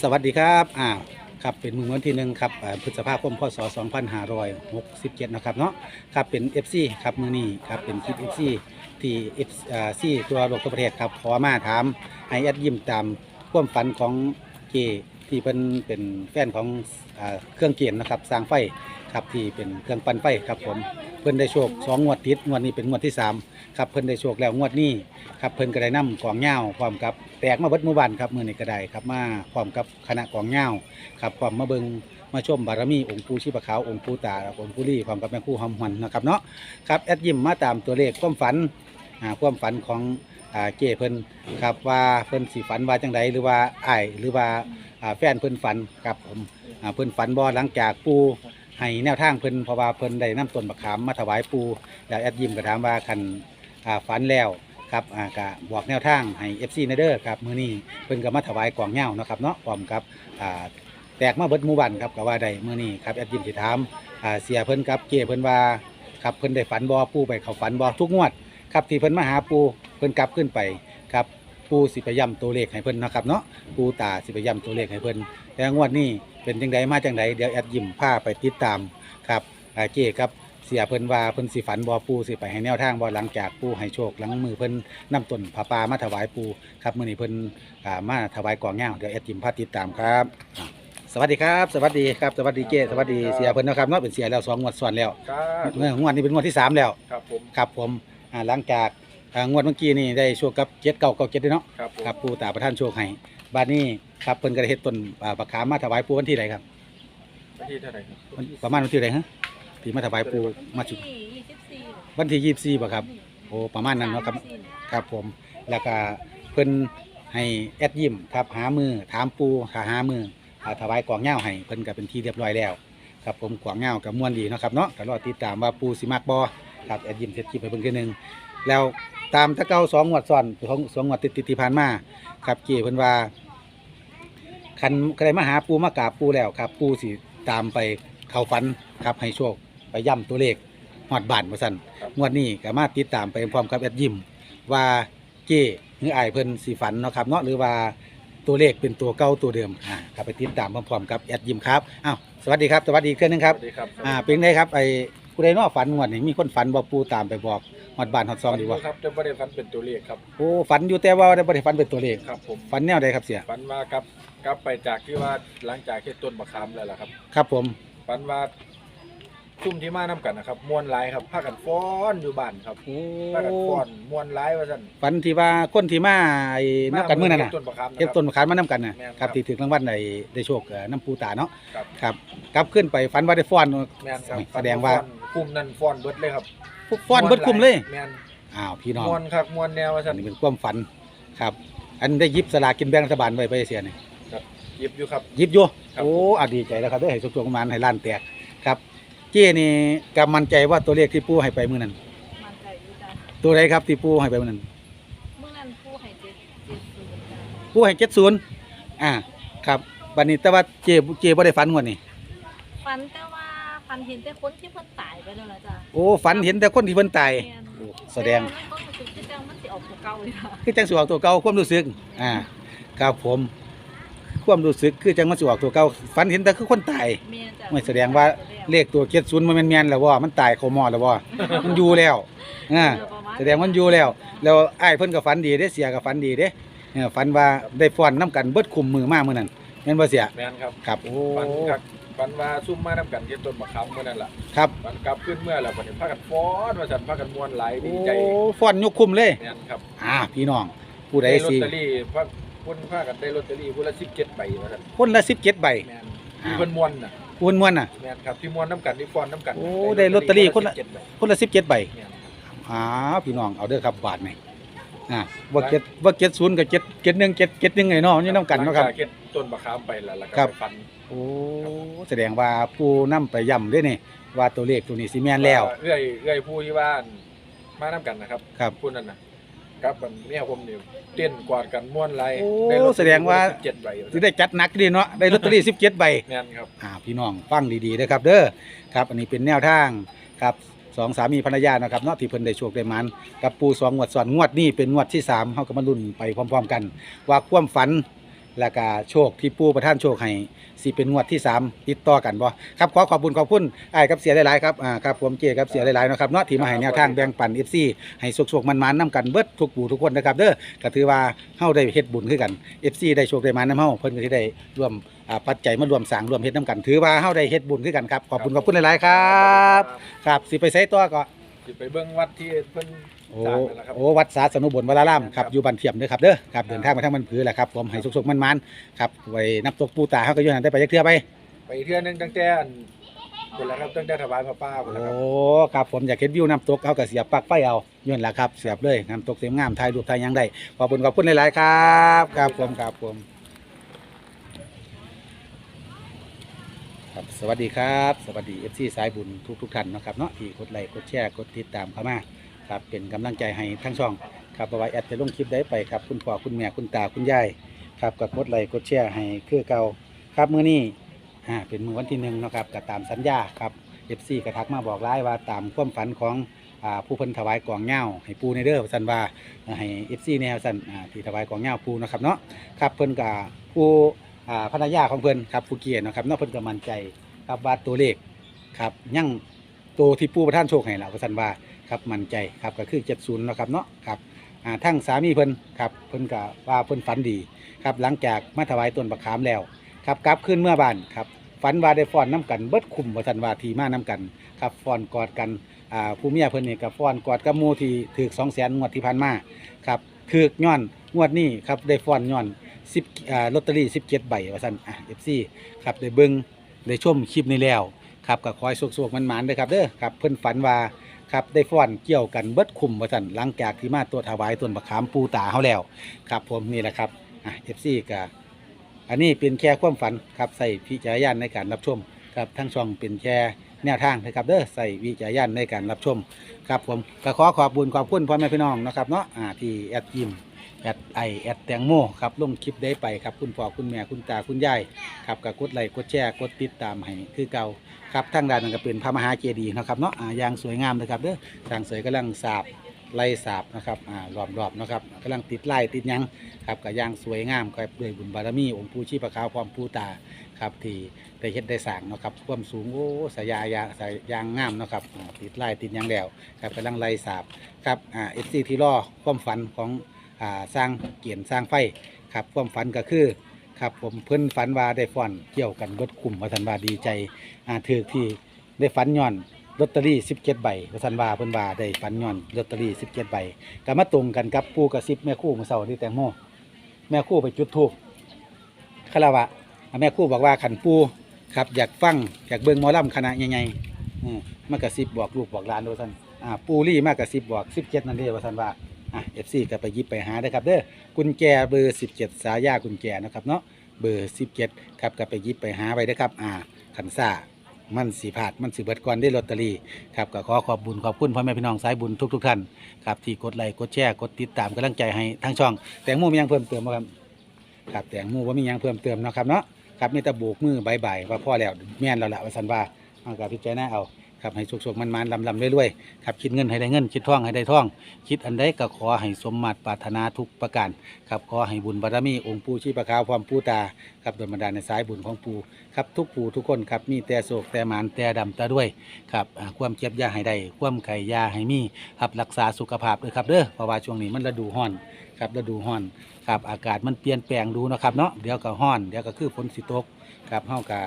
สวัสดีครับอ่าครับเป็นมือวันที่หนึ่งครับอ่าพฤษภาคมพศ2567นะครับเนาะครับเป็น FC ครับมือนี้ครับเป็นคลิป FC ที่ FC ตัวโลกตัวประเทศครับขอมาถามให้แอดยิ้มตามความฝันของเกที่เป็นเป็นแฟนของอ่าเครื่องเกียนนะครับสร้างไฟ ครับที่เป็นเครื่องปั่นไฟครับผมเพิ่นได้โชคสองงวดติดงวดนี้เป็นงวดที่สามครับเพิ่นได้โชคแล้วงวดนี้ครับเพิ่นก็ได้นำกองเหย้าพร้อมกับแตกมาเบิดหมู่บ้านครับมื้อนี้ก็ไดครับมาพร้อมกับคณะกองเหย้าครับพร้อมมาเบิงมาชมบารมีองค์ปู่ชีพขาวองค์ปู่ตาองค์ปู่ลี่พร้อมกับแม่ครูหอมหวนนะครับเนาะครับแอดยิมมาตามตัวเลขความฝันอ่าความฝันของอ่าเจ้เพิ่นครับว่าเพิ่นสิฝันว่าจังไดหรือว่าไอายหรือว่าอ่าแฟนเพิ่นฝันครับผมอ่าเพิ่นฝันบ่หลังจากปู่ ให้แนวทางเพิ่นเพราะว่าเพิ่นได้นำต้นมะขามมาถวายปู่แล้วแอดยิมก็ถามว่าคันอ่าฝันแล้วครับอ่ากะบอกแนวทางให้ FC ในเด้อครับมื้อนี้เพิ่นก็มาถวายกล่องเหย้าเนาะครับเนาะพร้อมกับอ่าแตกมาเบิดหมู่บ้านครับก็ว่าได้มื้อนี้ครับแอดยิมสิถามอ่าเสียเพิ่นครับเก้เพิ่นว่าครับเพิ่นได้ฝันบ่ปูไปเข้าฝันบ่ทุกงวดครับที่เพิ่นมาหาปูเพิ่นกลับขึ้นไปครับ ปู่สิไปย้ำตัวเลขให้เพิ่นเนาะครับเนาะปู่ตาสิไปย้ำตัวเลขให้เพิ่นแต่งวดนี้เป็นจังไดมาจังไดเดี๋ยวแอดยิมพาไปติดตามครับอ่าเก้ครับเสียเพิ่นว่าเพิ่นสิฝันบ่ปูสิไปให้แนวทางบ่หลังจากปูให้โชคหลังมือเพิ่นนำต้นผาป่ามาถวายปูครับมื้อนี้เพิ่นอ่ามาถวายกองเหง้าเดี๋ยวแอดจิมพาติดตามครับอ่าสวัสดีครับ สวัสดีครับสวัสดีเจ้สวัสดีเสียเพิ่นเนาะครับเนาะเป็นเสียแล้วสองงวดซ้อนแล้วครับเมื่องวดนี้เป็นงวดที่สามแล้ว ครับผม ครับผมอ่าหลังจาก อ่างวดเมื่อกี้นี่ได้โชคกับ7 9 9 7ด้วยเนาะครับผมครับปูตาประท่านโชคให้บัดนี้ครับเพิ่นก็ได้เฮ็ดต้นอ่าบักขามมาถวายปูวันที่ใดครับวันที่เท่าไหร่ครับวันประมาณวันที่ใดฮะที่มาถวายปูมาจุดที่ยี่สิบสี่วันที่24บ่ครับโอ้ประมาณนั้นเนาะครับครับผมแล้วก็เพิ่นให้แอดยิมครับหามือถามปูหาหามือหาถวายกวางเงาให้เพิ่นก็เป็นที่เรียบร้อยแล้วครับผมกวางเงากับม่วนดีเนาะครับเนาะก็รอติดตามว่าปูสิมักบ่ครับแอดยิมเฮ็ดคลิปไปเบิ่งทีหนึง แล้วตามตะเก้าสองงวดซ้อนของสองงวดติดๆที่ผ่านมาครับเกี่เพิ่นว่าคันใครมาหาปูมากราบปูแล้วครับ ปูสิตามไปเข้าฝันครับให้โชคไปย่ำตัวเลขฮอดบ้านว่าซั่นงวดนี้ก็มาติดตามไปพร้อมกับแอดยิมว่าเก้หรืออายเพิ่นสีฝันเนาะครับเนาะหรือว่าตัวเลขเป็นตัวเก่าตัวเดิมอ่าครับไปติดตามพร้อมๆกับแอดยิมครับอ้าวสวัสดีครับสวัสดีอีกเทื่อนึงครับสวัสดีครับอ่าเป็นไงครับไอ้ ผู้ใดเนอฝันงวดนี้มีคนฝันบ่ปูตามไปบอกฮอดบ้านฮอดซองดีบ่ครับจะไม่ได้ฟันเป็นตัวเลขครับโอ้ฝันอยู่แต่ว่าได้บ่ได้ฝันเป็นตัวเลขครับผมฝันแนวใดครับเสียฟันมากลับกลับไปจากที่ว่าหลังจากที่ต้นมะขามแล้วล่ะครับครับผมฟันว่าซุ่มที่มานํกันนะครับมวนหลายครับพากันฟ้อนอยู่บ้านครับโอ้พากันฟ้อนมวนหลายว่าซั่นฝันที่ว่าคนที่มาไอ้นับกันมื้อนั้นน่ะต้นมะขามนะเก็บครับ ต้นมะขามมานํกันน่ะแม่นคครัรับบที่ถึงรางวัลได้ได้โชคเอ่อน้ำปูตาเนาะครับ ครับกลับขึ้นไปฝันว่าได้ฟ้อน แม่นครับแสดงว่าฟ้อ นคุมนั่นฟ้อนเบิดเลยครับฟ้อนเบิดคุมเลยแม่นอ้าวพี่น้องมวนครับมวนแนวว่าอัซั่นนนี้เป็นความฝันครับ อันได้หยิบสลากกินแบ่งรัฐบาลไว้ไปเสียนี่หยิบอยู่ครับ หยิบอยู่ครับ โอ้อาดีใจแล้วครับได้ให้สุขๆประมาณให้ล้านแตกครับเจ้นี่กำมั่นใจว่าตัวเลขที่ปู่ให้ไปมื้อนั้น มันใจอยู่จ้ะตัวใดครับที่ปู่ให้ไปมื้อนั้น เมื่อนั้นผู้ให้เจ็ดเจ็ดศูนย์จ้ะปู่ให้70อ่า ครับ บัดนี้แต่ว่าเจ้เจ้บ่ได้ฝันงวดนี้ฟันแต่ว่า ฟันเห็นแต่คนที่เพิ่นตายไปแล้วล่ะจ้ะโอ้ฝันเห็นแต่คนที่เพิ่นตายแม่นโอ้แสดง ต่ว่ามันก็รู้สึกที่จังมันสิออกตัวเก่าเลยค่ะคือจังสิออกตัวเก่าความรู้สึก อ่า ครับผม ความรู้สึกคือจังมันสิออกตัวเก่าฝันเห็นแต่คือคนตาย แม่นจ้ะไม่แสดงว่า เลขตัวเจ็ดศูนย์มันแม่นๆแล้วว่ามันตายเขาหมอดแล้วว่ามันอยู่แล้วอ่าเออประมาณแสดงมันอยู่แล้ว แล้วไอ้ายเพิ่นก็ฝันดีเด้เสียก็ฝันดีเด้เออฝันว่าได้ฟ้อนน้กันเบิดคุมมือมามื้อนั้นแม่นบ่เสียแม่นครับ ครับ โอ้ ฟันครั บฟันว่าซุ่มมานํกันที่ต้นมะขามเมื่อนั้นล่ะครับฟันกลับขึ้นเมื่อแล้วบัดนี้พากันฟ้อนว่าซั่นพากันม่วนหลายดีโอ้ใจฟ้อนยกคุมเลยแม่นครับอ่าพี่น้องผู้ใดได้ลอตสิเตอรี่พาคนพากันได้ลอตเตอรี่คนละ17ใบว่าซั่นคนละ17ใบแม่นที่เพิ่นม่วนน่ะคูณม่วนน่ะ แม่นครับที่ม่วนนํกันที่ฟ้อนนํกันโอ้ได้ลอตเตอรี่คนละ 17ใบคนละ17ใบแม่นครับ อ่าพี่น้องเอาเด้อครับบาทนี่อ่าว่าเจ็ดว่าเจ็ดศูนย์กับเจ็ดเจ็ดหนึ่งเจ็ดเจ็ดหนึ่งไงเนาะนี่น้ำกันเนาะครับ หลังจเฮ็ดต้นมะขามไปแล้วแล้วก็ครับ ไปฟันโอ้แสดงว่าผู้นํไปย่ำด้วยนี่ว่าตัวเลขตัวนี้สิแม่นแล้ว เอื้อยเอื้อยผู้ที่ว่ามานํกันนะครับครับผู้นั้นน่ะครับมันเมียผมนี่เต้นกวาดกันม่วนหลายโอ้ได้ลอตเตอรี่แสดงว่าคนละ17ใบสิได้จัดหนักดีเนาะได้ลอตเตอรี่สิบเจ็ดใบ แม่นครับ อ่าพี่น้องฟังดีๆนะครับเด้อครับอันนี้เป็นแนวทางครับ สองสามีภรรยานะครับเนาะที่เพิ่นได้โชคได้หมันกับปูสองงวดซ้อนงวดนี้เป็นงวดที่สามเฮาก็มาลุ้นไปพร้อม ๆ กัน ว่าความฝัน แล้วก็โชคที่ปู่ประท่านโชคให้สิเป็นงวดที่ 3 ติดต่อกันบ่ครับขอขอบคุณขอบคุณไอ้ายกับเสียหลายๆครับอ่าครับผมเจครับเสียหลายๆเนาะครับเนาะที่มาให้แนวทางแบ่งปัน FC ให้สุกๆมันๆนํกันเบิดทุกปู่ทุกคนนะครับเด้อก็ถือว่าเฮาได้เฮ็ดบุญคือกัน FC ได้โชคได้มานํเฮาเพิ่นก็สิได้ร่วมอ่าปัจจัยมารวมสร้างรวมเฮ็ดนํกัน ถือว่าเฮาได้เฮ็ดบุญคือกันครับขอบคุณขอบคุณหลายๆครับ ครับสิไปไสต่อก็ สิไปเบิ่งวัดที่เพิ่นโอ้สร้างนั่นแหละครับ โอ้วัดสาสนุบลวรารามครับครับอยู่บ้านเทียมเด้อครับเด้อครับเดินทางมาทางมันผือแหละครับผมให้สุกๆมันๆครับไว้นับตกปูตาเฮาก็อยู่นั่นได้ไปจักเทื่อไป ไปเทื่อนึงตั้งแต่อันพุ่นละครับตั้งแต่ถวายพระป่าพุ่นละครับ โอ้ครับผมอยากเห็นวิวน้ำตกเฮาก็เสียบปลั๊กไฟเอาย้อนล่ะครับเสียบเลยน้ำตกเสียงงามถ่ายรูปถ่ายหยังได้ขอบคุณขอบคุณหลายๆครับครับผมครับผมครับ สวัสดีครับ สวัสดี FC สายบุญทุกทุกท่านนะครับเนาะที่กดไลค์กดแชร์กดติดตามเข้ามาครับเป็นกำลังใจให้ทั้งช่องครับเอาไว้แอดจะลงคลิปได้ไปครับคุณพ่อคุณแม่คุณตาคุณยายครับกับกดไลค์กดแชร์ให้คือเก่าครับมื้อนี้อ่าเป็นมื้อวันที่หนึ่งเนาะครับก็ตามสัญญาครับ FC กระทักมาบอกร้ายว่าตามความฝันของอ่าผู้เพิ่นถวายกล่องเหย้าให้ปูในเด้อสันว่าให้ FC แนวสันอ่าที่ถวายกล่องเหย้าปูเนาะครับเนาะครับเพิ่นกับผู้อ่าภรรยาของเพิ่นครับผู้เกียรติเนาะครับเนาะเพิ่นก็มั่นใจ ครับว่าตัวเลขครับยังตัวที่ปูประท่านโชคให้ล่ะว่าสันว่าครับมั่นใจครับก็คือ70เนาะครับเนาะครับอ่าทั้งสามีเพิ่นครับเพิ่นก็ว่าเพิ่นฝันดีครับหลังจากมาถวายต้นบักขามแล้วครับกลับขึ้นเมื่อบ้านครับฝันว่าได้ฟ้อนน้กันเบิดคุมว่าสันว่าทีมาน้กันครับฟ้อนกอดกันอ่าผู้เมียเพิ่นนี่ก็ฟ้อนกอดกับหมูที่ถือ2 0 0 0 0 0งวดที่ผ่านมาครับถือกย้อนงวดนี้ครับได้ฟ้อนย้อน10อ่าลอตเตอรี่17ใบว่าซั่นอะ FC ครับได้เบิ่ง ได้ชมคลิปนี้แล้วครับก็ขอให้สุขๆมันๆเด้อครับเด้อครับเพิ่นฝันว่าครับได้ฟ้อนเกี่ยวกันเบิดคุมว่าสั่นหลังจากที่มาตัวถวายต้นบักขามปูตาเขาแล้วครับผมนี่แหละครับอะเอฟซีกับอันนี้เป็นแค่ความฝันครับใส่พิจารณญาณในการรับชมครับทั้งช่องเป็นแค่แนวทางนะครับเด้อใส่วิจารณญาณในการรับชมครับผมก็ขอขอบบุญขอบคุณพ่อแม่พี่น้องนะครับเนาะอ่าที่แอดยิม แอดไอแอดแตงโมครับลงคลิปได้ไปครับคุณพ่อคุณแม่คุณตาคุณยายครับก็กดไลค์กดแชร์กดติดตามให้คือเก่าครับทางด้านนั้นก็เป็นพระมหาเจดีย์นะครับเนาะอ่าอย่างสวยงามเลยครับเด้อทางเสยกำลังสาบไล่สาบนะครับอ่ารอบๆนะครับกำลังติดไล่ติดหยังครับก็อย่างสวยงามครับด้วยบุญบารมีองค์ปู่ชีพขาวความปู่ตาครับที่ได้เฮ็ดได้สร้างเนาะครับความสูงโอ้สายายาสายยางงามเนาะครับอ่าติดไล่ติดหยังแล้วครับกำลังไล่สาบครับอ่าเอฟซีที่อความฝันของ อ่าสร้างเกียนสร้างไฟครับความฝันก็คือครับผมเพิ่นฝันว่าได้ฟ้อนเกี่ยวกันเบิดคุมว่าทันว่าดีใจอ่าถือที่ได้ฝันย้อนลอตเตอรี่17ใบพระสันว่าเพิ่นว่าได้ฝันย้อนลอตเตอรี่17ใบก็มาตรงกันกับปู่กระซิบแม่คู่เมื่อเช้านี่แตงโมแม่คู่ไปจุดธูปคาราวะแม่คู่บอกว่าขันปู่ครับอยากฟังอยากเบิ่งหมอลำคณะใหญ่ๆอืมมากระซิบบอกลูกบอกหลานด้วยท่าซั่นอ่าปู่ลี่มากระซิบบอก17นั่นเด้ว่าท่านว่า อะ FC ก็ไปยิบไปหาได้ครับเด้อกุญแจเบอร์ 17 สายากุญแจนะครับเนาะเบอร์ 17 ครับก็ไปยิบไปหาไว้เด้ครับอ่าขันซ่ามันสีผาดมันสีเบิดก่อนได้ลอตเตอรี่ครับก็ขอขอบบุญขอบคุณพ่อแม่พี่น้องสายบุญทุกทุกท่านครับที่กดไลค์กดแชร์กดติดตามกำลังใจให้ทั้งช่อง แตงโมมียังเพิ่มเติมบ่ครับครับแตงโมว่ามียังเพิ่มเติมนะครับเนาะครับมีต่โบกมือใบายบว่าพ่อแล้วแม่นแล้วละว่าสันว่าเอากับพิจารณาเอา ครับให้สุกๆมันๆลำๆรวยๆครับคิดเงินให้ได้เงิน คิดท่องให้ได้ท่อง คิดอันใดก็ขอให้สมมาตรปรารถนาทุกประการครับขอให้บุญบารมีองค์ปู่ชีพขาวความปู่ตาครับโดยบันดาลในสายบุญของปู่ครับทุกผู้ทุกคนครับมีแต่โศกแต่หมานแต่ดำแต่ด้วยครับอ่าความเจ็บยาให้ได้ความไข่ยาให้มีครับรักษาสุขภาพด้วยครับเด้อเพราะว่าช่วงนี้มันฤดูร้อนครับฤดูร้อนครับอากาศมันเปลี่ยนแปลงดูนะครับเนาะเดี๋ยวก็ร้อนเดี๋ยวก็คือฝนสิตกครับเฮากะ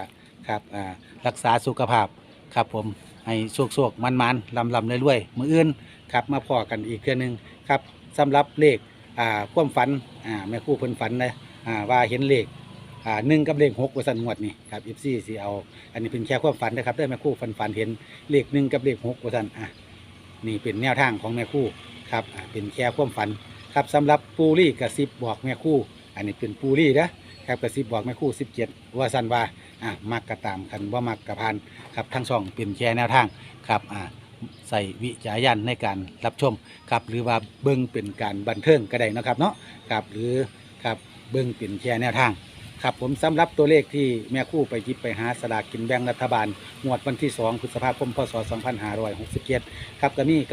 ครับอ่ารักษาสุขภาพครับผม ให้โชคโชคมันมันลำลำรวยๆมืออื่นครับมาพอกันอีกเทื่อหนึงครับสำหรับเลขอ่าความฝันอ่าแม่คู่เพิ่นฝันนะอ่าว่าเห็นเลขอ่าหนึ่งกับเลขหกว่าสันงวดนี่ครับอีฟซี่สิเอาอันนี้เป็นแค่ความฝันนะครับได้แม่คู่ฝันฝันเห็นเลขหนึ่งกับเลขหกว่าสันอะนี่เป็นแนวทางของแม่คู่ครับอะเป็นแค่ความฝันครับสำหรับปูรี่กระซิบบอกแม่คู่ อันนี้เป็นปูรี่นะ ครับกระซิบบอกแม่คู่สิบเจ็ดว่าสันว่าอะมักกระตามคันว่ามักกระพันครับทั้งสองเป็นแค่แนวทางครับอะใส่วิจารณญาณในการรับชมครับหรือว่าเบิ้งเป็นการบันเทิงก็ได้นะครับเนาะครับหรือครับเบิ้งเป็นแค่แนวทางครับผมสำหรับตัวเลขที่แม่คู่ไปยิบไปหาสลากกินแบ่งรัฐบาลงวดวันที่2พฤษภาคมพศ2567ครับก็มี90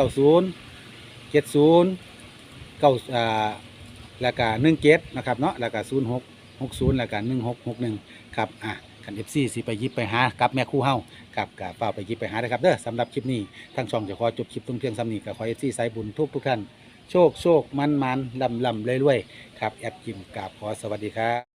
70 9อ่าแล้วก็17นะครับเนาะแล้วก็06 หกศูนย์ล้วก็1661ครับอะคันเอฟซีสิไปหยิบไปหากับแม่คู่เฮากับกับเฝ้าไปหยิบไปหาเด้ครับเด้อสำหรับคลิปนี้ทางช่องจะขอจบคลิปตรงเพียงสำนีกับขอเอฟซีสายบุญทุกทุกท่านโชคโชคมันมันลำลำรวยๆครับแอดกิมกราบขอสวัสดีครับ